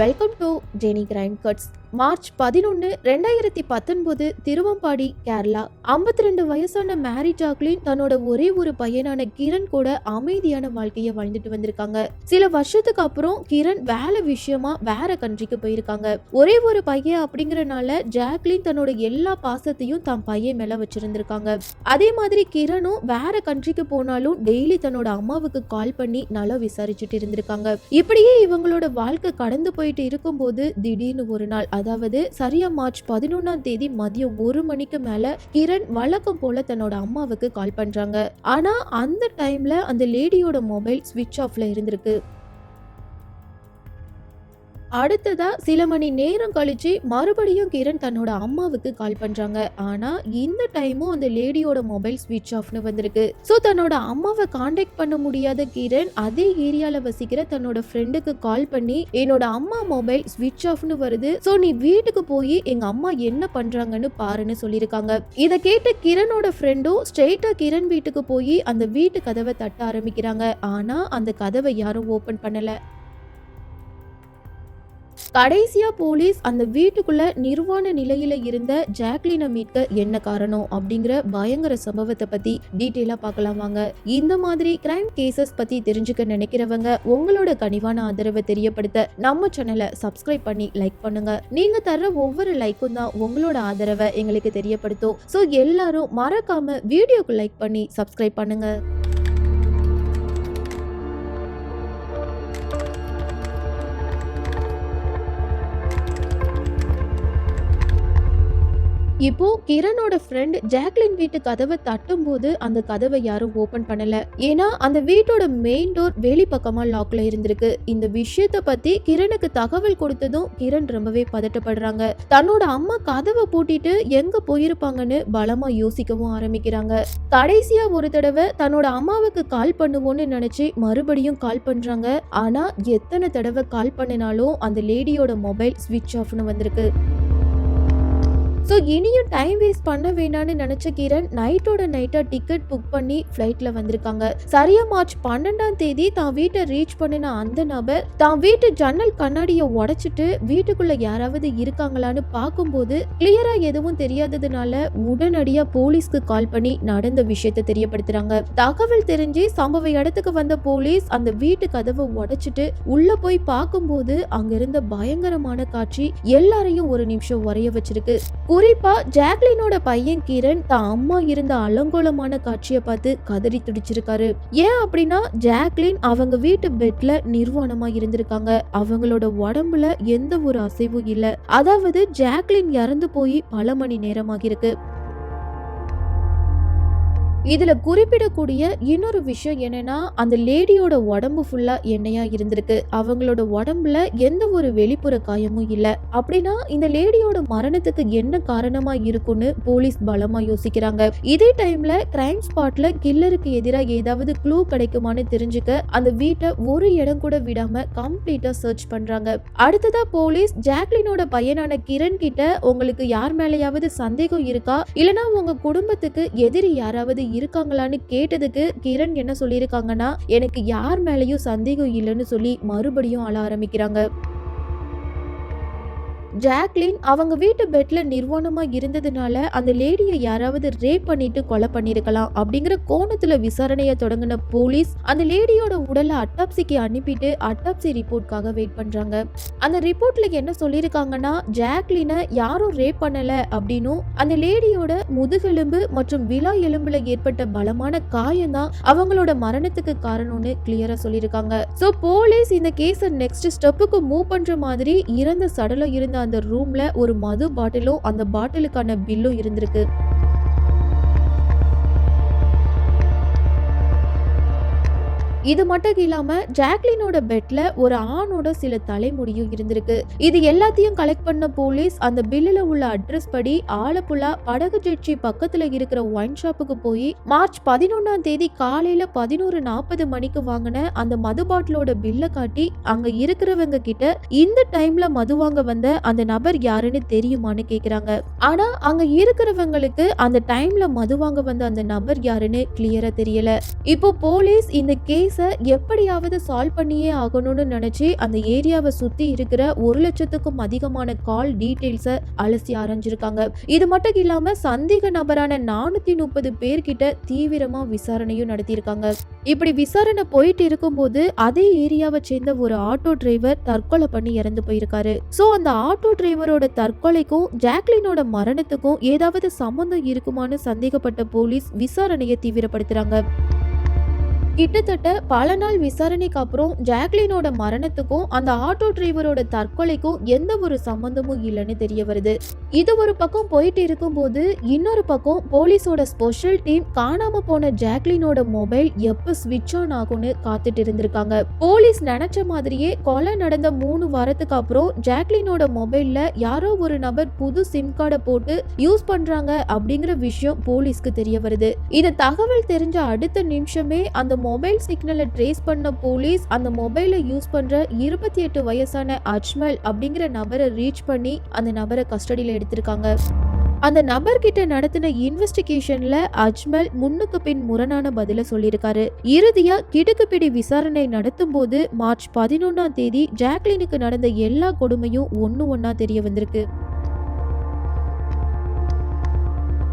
Welcome to Jenny Grind Cuts March பதினொன்று ரெண்டாயிரத்தி பத்தொன்பது திருவம்பாடி கேரளா. ஐம்பத்தி ரெண்டு வயசான மேரி ஜாக்லின் தன்னோட ஒரே ஒரு பையனான கிரண் கூட அமைதியான வாழ்க்கையை வாழ்ந்துட்டு வந்திருக்காங்க. சில வருஷத்துக்கு அப்புறம் கிரண் வேலை விஷயமா வேற கண்ட்ரிக்கு போயிருக்காங்க. ஒரே ஒரு பையன் அப்படிங்கறனால ஜாக்லின் தன்னோட எல்லா பாசத்தையும் தன் பையன் மேல வச்சிருந்திருக்காங்க. அதே மாதிரி கிரணும் வேற கண்ட்ரிக்கு போனாலும் டெய்லி தன்னோட அம்மாவுக்கு கால் பண்ணி நல்லா விசாரிச்சுட்டு இருந்திருக்காங்க. இப்படியே இவங்களோட வாழ்க்கை கடந்து போயிட்டு இருக்கும்போது திடீர்னு ஒரு நாள் அதாவது சரியா மார்ச் பதினொன்னாம் தேதி மதியம் ஒரு மணிக்கு மேல கிரண் வழக்கம் போல தன்னோட அம்மாவுக்கு கால் பண்றாங்க. ஆனா அந்த டைம்ல அந்த லேடியோட மொபைல் ஸ்விட்ச் ஆஃப்ல இருந்திருக்கு. அடுத்ததா சில மணி நேரம் கழிச்சு மறுபடியும் கிரண் தன்னோட அம்மாவுக்கு கால் பண்றாங்க. ஆனா இந்த டைமும் அந்த லேடியோட மொபைல் ஸ்விட்ச் ஆஃப்னு வந்திருக்கு. ஸோ தன்னோட அம்மாவை காண்டாக்ட் பண்ண முடியாத கிரண் அதே ஏரியால வசிக்கிற தன்னோட ஃப்ரெண்டுக்கு கால் பண்ணி என்னோட அம்மா மொபைல் ஸ்விட்ச் ஆஃப்னு வருது. ஸோ நீ வீட்டுக்கு போய் எங்க அம்மா என்ன பண்றாங்கன்னு பாருன்னு சொல்லியிருக்காங்க. இதை கேட்ட கிரணோட ஃப்ரெண்டும் ஸ்ட்ரெயிட்டா கிரண் வீட்டுக்கு போய் அந்த வீட்டு கதவை தட்ட ஆரம்பிக்கிறாங்க. ஆனா அந்த கதவை யாரும் ஓபன் பண்ணல. கடைசியா போலீஸ் அந்த வீட்டுக்குள்ள நிர்வாண நிலையில இருந்த ஜாக்லினை மீட்க என்ன காரணம் அப்படிங்கிற பயங்கர சம்பவத்தை பத்தி டீட்டெயிலா பார்க்கலாம் வாங்க. இந்த மாதிரி கிரைம் கேசஸ் பத்தி தெரிஞ்சுக்க நினைக்கிறவங்க உங்களோட கனிவான ஆதரவை தெரியப்படுத்த நம்ம சேனலை சப்ஸ்கிரைப் பண்ணி லைக் பண்ணுங்க. நீங்க தர்ற ஒவ்வொரு லைக்கும் தான் உங்களோட ஆதரவை எங்களுக்கு தெரியப்படுத்தும். ஸோ எல்லாரும் மறக்காம வீடியோக்கு லைக் பண்ணி சப்ஸ்கிரைப் பண்ணுங்க. இப்போ கிரணோட ஃப்ரெண்ட் ஜாக்லின் வீட்டு கதவை தட்டும் போது அந்த கதவை யாரும் ஓபன் பண்ணல. ஏன்னா அந்த வீட்டோட மெயின் டோர் வெளி பக்கமா லாக்ல இருந்திருக்கு. இந்த விஷயத்த பத்தி கிரணுக்கு தகவல் கொடுத்ததும் கிரண் ரொம்பவே பதட்டப்படுறாங்க. தன்னோட அம்மா கதவை பூட்டிட்டு எங்க போயிருப்பாங்கன்னு பலமா யோசிக்கவும் ஆரம்பிக்கிறாங்க. கடைசியா ஒரு தடவை தன்னோட அம்மாவுக்கு கால் பண்ணுவோன்னு நினைச்சு மறுபடியும் கால் பண்றாங்க. ஆனா எத்தனை தடவை கால் பண்ணினாலும் அந்த லேடியோட மொபைல் ஸ்விட்ச் ஆஃப்னு வந்திருக்கு. ஸோ இனியும் டைம் வேஸ்ட் பண்ண வேண்டாம்னு நினச்ச கிரண் நைட்டோட நைட்டாக டிக்கெட் புக் பண்ணி ஃப்ளைட்டில் வந்திருக்காங்க. சரியா மார்ச் பன்னெண்டாம் தேதி தான் வீட்டை ரீச் பண்ணின அந்த நபர் தான் வீட்டு ஜன்னல் கண்ணாடியை உடைச்சிட்டு வீட்டுக்குள்ள யாராவது இருக்காங்களான்னு பார்க்கும்போது கிளியரா எதுவும் தெரியாததுனால உடனடியாக போலீஸ்க்கு கால் பண்ணி நடந்த விஷயத்தை தெரியப்படுத்துறாங்க. தகவல் தெரிஞ்சு சம்பவ இடத்துக்கு வந்த போலீஸ் அந்த வீட்டு கதவை உடைச்சிட்டு உள்ள போய் பார்க்கும்போது அங்க இருந்த பயங்கரமான காட்சி எல்லாரையும் ஒரு நிமிஷம் உரைய வச்சிருக்கு. குறிப்பா ஜாக்லினோட பையன் கிரண் தான் அம்மா இருந்த அலங்கோலமான காட்சியை பார்த்து கதறி துடிச்சிருக்காரு. ஏன் அப்படின்னா ஜாக்லின் அவங்க வீட்டு பெட்ல நிர்வாணமா இருந்திருக்காங்க. அவங்களோட உடம்புல எந்த ஒரு அசைவும் இல்ல. அதாவது ஜாக்லின் இறந்து போய் பல மணி நேரமாகிருக்கு இதுல குறிப்பிடக்கூடிய இன்னொரு விஷயம் என்னன்னா அந்த லேடியோட உடம்பு ஃபுல்லா எண்ணெயா இருந்திருக்கு. அவங்களோட உடம்புல எந்த ஒரு வெளிப்புற காயமும் இல்ல. அப்படின்னா இந்த லேடியோட மரணத்துக்கு என்ன காரணமா இருக்கும்னு போலீஸ் பலமா யோசிக்கிறாங்க. இதே டைம்ல கிரைம் ஸ்பாட்ல கில்லருக்கு எதிராக ஏதாவது க்ளூ கிடைக்குமான்னு தெரிஞ்சுக்க அந்த வீட்டை ஒரு இடம் கூட விடாம கம்ப்ளீட்டா சர்ச் பண்றாங்க. அடுத்ததா போலீஸ் ஜாக்லினோட பையனான கிரண் கிட்ட உங்களுக்கு யார் மேலேயாவது சந்தேகம் இருக்கா? இல்லனா உங்க குடும்பத்துக்கு எதிரி யாராவது இருக்காங்களான்னு கேட்டதுக்கு கிரண் என்ன சொல்லியிருக்காங்கன்னா எனக்கு யார் மேலேயும் சந்தேகம் இல்லைன்னு சொல்லி மறுபடியும் அழ ஆரம்பிக்கிறாங்க. ஜாக்லின் அவங்க வீட்டு பெட்ல நிர்வாணமா இருந்ததுனால அந்த லேடியை யாராவது ரேப் பண்ணிட்டு கொலை பண்ணிருக்கலாம் அப்படிங்கிற கோணத்துல விசாரணையை தொடங்கின போலீஸ் அந்த லேடியோட உடலை அட்டாப்சிக்கு அனுப்பிட்டு அட்டாப்சி ரிப்போர்ட்காக வெயிட் பண்றாங்க. அந்த ரிப்போர்ட்ல என்ன சொல்லியிருக்காங்கன்னா ஜாக்லினை யாரும் ரேப் பண்ணல அப்படின்னும் அந்த லேடியோட முதுகெலும்பு மற்றும் விழா எலும்புல ஏற்பட்ட பலமான காயம் தான் அவங்களோட மரணத்துக்கு காரணம்னு கிளியரா சொல்லியிருக்காங்க. சோ போலீஸ் இந்த கேஸை நெக்ஸ்ட் ஸ்டெப்புக்கு மூவ் பண்ற மாதிரி இறந்த சடலம் இருந்த அந்த ரூம்ல ஒரு மது பாட்டிலும் அந்த பாட்டிலுக்கான பில்லும் இருந்திருக்கு. இது மட்டும் இல்லாம ஜாக்லினோட பெட்ல ஒரு ஆணோட சில தலைமுடியும் இருந்திருக்கு. இது எல்லாத்தையும் கலெக்ட் பண்ண போலீஸ் அந்த பில்லுல உள்ள அட்ரஸ் படி ஆலப்புழா படகு ஜெட்சி பக்கத்துல இருக்கிற ஒயின் ஷாப்புக்கு போய் மார்ச் பதினொன்னாம் தேதி காலையில பதினோரு நாற்பது மணிக்கு வாங்கின அந்த மது பாட்டிலோட பில்லை காட்டி அங்க இருக்கிறவங்க கிட்ட இந்த டைம்ல மது வாங்க வந்த அந்த நபர் யாருன்னு தெரியுமான்னு கேக்குறாங்க. ஆனா அங்க இருக்கிறவங்களுக்கு அந்த டைம்ல மது வாங்க வந்த அந்த நபர் யாருன்னு கிளியரா தெரியல. இப்போ போலீஸ் இந்த கேஸ் கேஸை எப்படியாவது சால்வ் பண்ணியே ஆகணும்னு நினைச்சு அந்த ஏரியாவை சுத்தி இருக்கிற ஒரு லட்சத்துக்கும் அதிகமான கால் டீட்டெயில்ஸை அலசி ஆரஞ்சிருக்காங்க இது மட்டும் இல்லாம சந்தேக நபரான நானூத்தி முப்பது பேர்கிட்ட தீவிரமா விசாரணையும் நடத்தியிருக்காங்க. இப்படி விசாரணை போயிட்டு இருக்கும்போது அதே ஏரியாவை சேர்ந்த ஒரு ஆட்டோ டிரைவர் தற்கொலை பண்ணி இறந்து போயிருக்காரு. சோ அந்த ஆட்டோ டிரைவரோட தற்கொலைக்கும் ஜாக்லினோட மரணத்துக்கும் ஏதாவது சம்மந்தம் இருக்குமான்னு சந்தேகப்பட்ட போலீஸ் விசாரணையை தீவிரப்படுத்துறாங்க. கிட்டத்தட்ட பல நாள் விசாரணைக்கு அப்புறம் ஜாக்லினோட மரணத்துக்கும் அந்த ஆட்டோ டிரைவரோட தற்கொலைக்கும் எந்த ஒரு சம்பந்தமும் இல்லைன்னு தெரிய வருது. இது ஒரு பக்கம் போயிட்டு இருக்கும்போது இன்னொரு பக்கம் போலீஸோட ஸ்பெஷல் டீம் காணாம போன ஜாக்லினோட மொபைல் எப்ப ஸ்விட்ச் ஆன் ஆகும்னு காத்துட்டு இருந்திருக்காங்க. போலீஸ் நினைச்ச மாதிரியே கொலை நடந்த மூணு வாரத்துக்கு அப்புறம் ஜாக்லினோட மொபைல்ல யாரோ ஒரு நபர் புது சிம் கார்டை போட்டு யூஸ் பண்றாங்க அப்படிங்கிற விஷயம் போலீஸ்க்கு தெரிய வருது. இது தகவல் தெரிஞ்ச அடுத்த நிமிஷமே அந்த மொபைல் சிக்னலை ட்ரேஸ் பண்ண போலீஸ் அந்த மொபைலை யூஸ் பண்ற இருபத்தி எட்டு வயசான அஜ்மல் அப்படிங்கிற நபரை ரீச் பண்ணி அந்த நபரை கஸ்டடியில் எடுத்திருக்காங்க. அந்த நபர்கிட்ட நடத்தின இன்வெஸ்டிகேஷன்ல அஜ்மல் முன்னுக்கு பின் முரணான பதில சொல்லியிருக்காரு. இறுதியா கிடுக்குப்பிடி விசாரணை நடத்தும் போது மார்ச் பதினொன்னாம் தேதி ஜாக்லினுக்கு நடந்த எல்லா கொடுமையும் ஒன்னு ஒன்னா தெரிய வந்திருக்கு.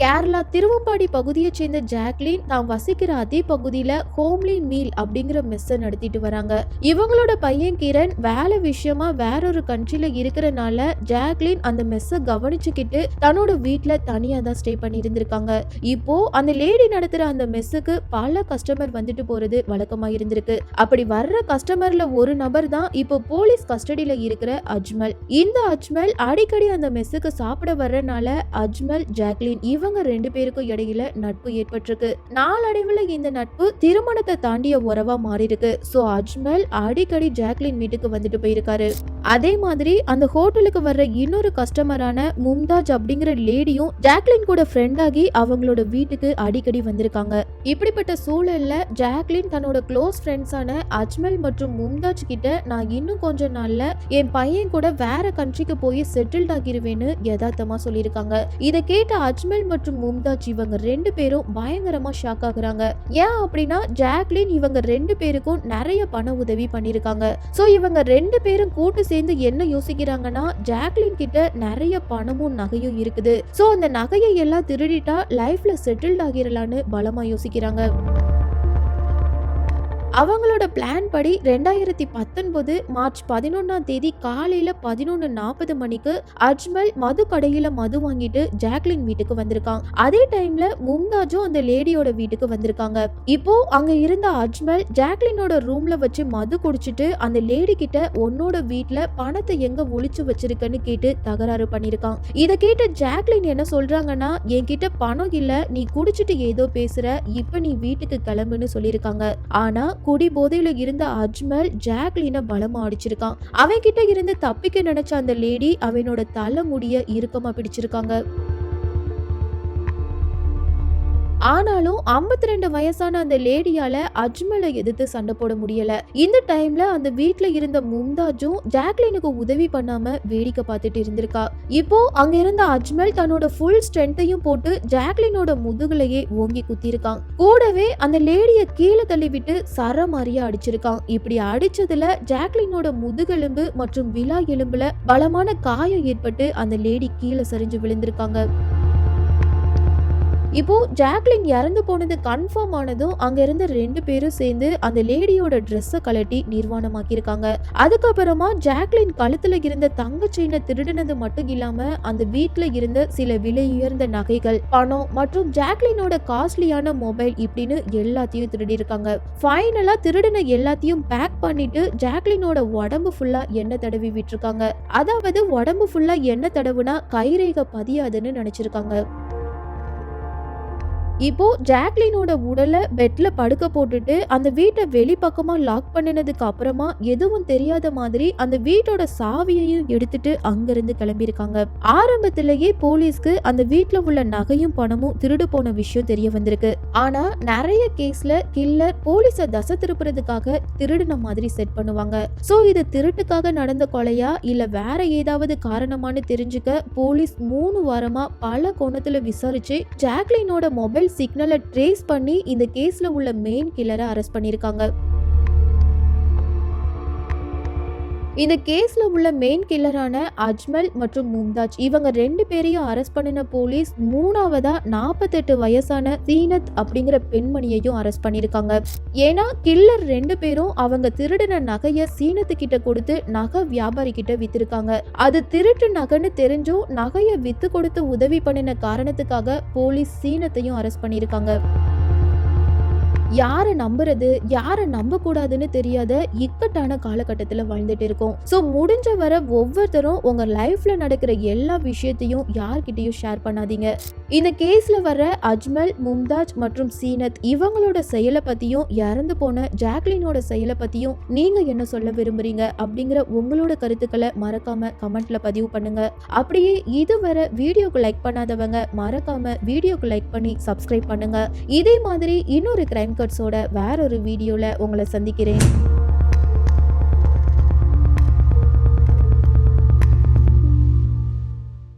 கேரளா திருவம்பாடி பகுதியை சேர்ந்த ஜாக்லின் தாம் வசிக்கிற அதே பகுதியில ஹோம்லி மீல் அப்படிங்கிற மெஸ்ஸை நடத்திட்டு வராங்க. இவங்களோட பையன் கிரண் வேலை விஷயமா வேறொரு கண்ட்ரில இருக்கிறனால ஜாக்லின் அந்த மெஸ்ஸை கவனிச்சுக்கிட்டு தன்னோட வீட்டுல தனியா தான் ஸ்டே பண்ணி இருந்திருக்காங்க இப்போ அந்த லேடி நடத்துற அந்த மெஸ்ஸுக்கு பல கஸ்டமர் வந்துட்டு போறது வழக்கமா இருந்திருக்கு. அப்படி வர்ற கஸ்டமர்ல ஒரு நபர் தான் இப்போ போலீஸ் கஸ்டடியில இருக்கிற அஜ்மல். இந்த அஜ்மல் அடிக்கடி அந்த மெஸ்ஸுக்கு சாப்பிட வர்றனால அஜ்மல் ஜாக்லின் இவங்க ரெண்டு பேருக்கும் இடையில நட்பு ஏற்பட்டிருக்கு. நாளடைவுல இந்த நட்பு திருமணத்தை தாண்டிய உறவா மாறி இருக்கு சோ அஜ்மல் அடிக்கடி ஜாக்லின் வீட்டுக்கு வந்துட்டு போயிருக்காரு. அதே மாதிரி அந்த ஹோட்டலுக்கு வர்ற இன்னொரு கஸ்டமரான மும்தாஜ் அப்படிங்கிற லேடியும் ஜாக்லின் கூட ஃப்ரெண்ட் ஆகி அவங்களோட வீட்டுக்கு அடிக்கடி வந்திருக்காங்க. இப்படிப்பட்ட சூழல்ல ஜாக்லின் தன்னோட க்ளோஸ் ஃப்ரெண்ட்ஸான அஜ்மல் மற்றும் மும்தாஜ் கிட்ட நான் இன்னும் கொஞ்ச நாள்ல என் பையன் கூட வேற கண்ட்ரிக்கு போய் செட்டில்ட் ஆகிருவேன்னு யதார்த்தமா சொல்லியிருக்காங்க. இதை கேட்ட அஜ்மல் மற்றும் மும்தாஜ் இவங்க ரெண்டு பேரும் பயங்கரமா ஷாக் ஆகுறாங்க. ஏன் அப்படின்னா ஜாக்லின் இவங்க ரெண்டு பேருக்கும் நிறைய பண உதவி பண்ணிருக்காங்க சோ இவங்க ரெண்டு பேரும் கூட்டு சேர்ந்து என்ன யோசிக்கிறாங்கன்னா ஜாக்லின் கிட்ட நிறைய பணமும் நகையும் இருக்குது. சோ அந்த நகையை எல்லாம் திருடிட்டா லைஃப்ல செட்டில்ட் ஆகிரலான்னு பலமா யோசிக்கிறாங்க. அவங்களோட பிளான் படி ரெண்டாயிரத்தி பத்தொன்பது மார்ச் பதினொன்னாம் தேதி காலையில பதினொன்று நாற்பது மணிக்கு அஜ்மல் மது கடையில மது வாங்கிட்டு ஜாக்லின் வீட்டுக்கு வந்திருக்கான். அதே டைம்ல மும்தாஜும் அந்த லேடியோட வீட்டுக்கு வந்திருக்காங்க. இப்போ அங்க இருந்த அஜ்மல் ஜாக்லினோட ரூம்ல வச்சு மது குடிச்சிட்டு அந்த லேடி கிட்ட உன்னோட வீட்டுல பணத்தை எங்க ஒழிச்சு வச்சிருக்கன்னு கேட்டு தகராறு பண்ணிருக்கான். இதை கேட்டு ஜாக்லின் என்ன சொல்றாங்கன்னா என்கிட்ட பணம் இல்ல நீ குடிச்சிட்டு ஏதோ பேசுற இப்ப நீ வீட்டுக்கு கிளம்புன்னு சொல்லியிருக்காங்க ஆனா குடி போதையில இருந்த அஜ்மல் ஜாக்லின பலமா அடிச்சிருக்கான். அவன் கிட்ட இருந்து தப்பிக்க நினைச்ச அந்த லேடி அவனோட தலை முடிய இறுக்கமா பிடிச்சிருக்காங்க. ஆனாலும் 52 ரெண்டு வயசான அந்த லேடியால அஜ்மலை எதிர்த்து சண்டை போட முடியல. இந்த டைம்ல அந்த வீட்டுல இருந்த மும்தாஜும் ஜாக்லினுக்கு உதவி பண்ணாம வேடிக்கை பார்த்துட்டு இருந்திருக்கா. இப்போ அங்க இருந்த அஜ்மல் தன்னோட ஃபுல் ஸ்ட்ரென்த்தையும் போட்டு ஜாக்லினோட முதுகுலையே ஓங்கி குத்திருக்கான் கூடவே அந்த லேடிய கீழே தள்ளி விட்டு சரமாரியா அடிச்சிருக்கான். இப்படி அடிச்சதுல ஜாக்லினோட முதுகெலும்பு மற்றும் விலா எலும்புல பலமான காயம் ஏற்பட்டு அந்த லேடி கீழே சரிஞ்சு விழுந்திருக்காங்க. இப்போ ஜாக்லின் இறந்து போனது கன்ஃபார்ம் ஆனதும் அங்க இருந்த ரெண்டு பேரும் சேர்ந்து அந்த லேடியோட ட்ரெஸ்ஸை கலட்டி நிர்வாணமாக்கியிருக்காங்க. அதுக்கப்புறமா ஜாக்லின் கழுத்துல இருந்த தங்க செயினை திருடினது மட்டும் இல்லாம அந்த வீட்டுல இருந்த சில விலை உயர்ந்த நகைகள் பணம் மற்றும் ஜாக்லினோட காஸ்ட்லியான மொபைல் இப்படின்னு எல்லாத்தையும் திருடி இருக்காங்க ஃபைனலா திருடின எல்லாத்தையும் பேக் பண்ணிட்டு ஜாக்லினோட உடம்பு ஃபுல்லா எண்ணெய் தடவி விட்டுருக்காங்க. அதாவது உடம்பு ஃபுல்லா எண்ணெய் தடவுனா கைரேகை பதியாதுன்னு நினைச்சிருக்காங்க. இப்போ ஜாக்லினோட உடலை பெட்ல படுக்க போட்டுட்டு அந்த வீட்டை வெளிப்பக்கமா லாக் பண்ணினதுக்கு அப்புறமா எதுவும் தெரியாத மாதிரி அந்த வீட்டோட சாவியையும் எடுத்துட்டு அங்கிருந்து கிளம்பியிருக்காங்க. ஆரம்பத்திலேயே போலீஸ்க்கு அந்த வீட்டுல உள்ள நகையும் பணமும் திருடு போன விஷயம் தெரிய வந்திருக்கு. ஆனா நிறைய கேஸ்ல கில்லர் போலீஸ தசை திருப்புறதுக்காக திருடின மாதிரி செட் பண்ணுவாங்க. சோ இது திருட்டுக்காக நடந்த கொலையா? இல்ல வேற ஏதாவது காரணமான்னு தெரிஞ்சுக்க போலீஸ் மூணு வாரமா பல கோணத்துல விசாரிச்சு ஜாக்லினோட மொபைல் சிக்னலை ட்ரேஸ் பண்ணி இந்த கேஸ்ல உள்ள மெயின் கில்லரை அரெஸ்ட் பண்ணியிருக்காங்க. இந்த கேஸில் உள்ள மெயின் கில்லரான அஜ்மல் மற்றும் மும்தாஜ் இவங்க ரெண்டு பேரையும் அரெஸ்ட் பண்ணின போலீஸ் மூணாவதா நாற்பத்தெட்டு வயசான சீனத் அப்படிங்கிற பெண்மணியையும் அரெஸ்ட் பண்ணியிருக்காங்க. ஏன்னா கில்லர் ரெண்டு பேரும் அவங்க திருடின நகையை சீனத்து கிட்ட கொடுத்து நகை வியாபாரி கிட்ட வித்திருக்காங்க. அது திருட்டு நகைன்னு தெரிஞ்சும் நகையை வித்து கொடுத்து உதவி பண்ணின காரணத்துக்காக போலீஸ் சீனத்தையும் அரெஸ்ட் பண்ணியிருக்காங்க. யாரை நம்புறது யாரை நம்ப கூடாதுன்னு தெரியாத இக்கட்டான காலகட்டத்தில் வாழ்ந்துட்டு இருக்கோம். ஸோ முடிஞ்ச வர ஒவ்வொருத்தரும் உங்க லைஃப்ல நடக்கிற எல்லா விஷயத்தையும் யார்கிட்டயும் ஷேர் பண்ணாதீங்க. இந்த கேஸ்ல வர அஜ்மல் மும்தாஜ் மற்றும் சீனத் இவங்களோட செயலை பத்தியும் இறந்து போன ஜாக்லினோட செயலை பத்தியும் நீங்க என்ன சொல்ல விரும்புறீங்க அப்படிங்கிற உங்களோட கருத்துக்களை மறக்காம கமெண்ட்ல பதிவு பண்ணுங்க. அப்படியே இதுவரை வீடியோக்கு லைக் பண்ணாதவங்க மறக்காம வீடியோக்கு லைக் பண்ணி சப்ஸ்கிரைப் பண்ணுங்க. இதே மாதிரி இன்னொரு கிரைம் கட்ஸோட வேற ஒரு வீடியோவில் உங்களை சந்திக்கிறேன்.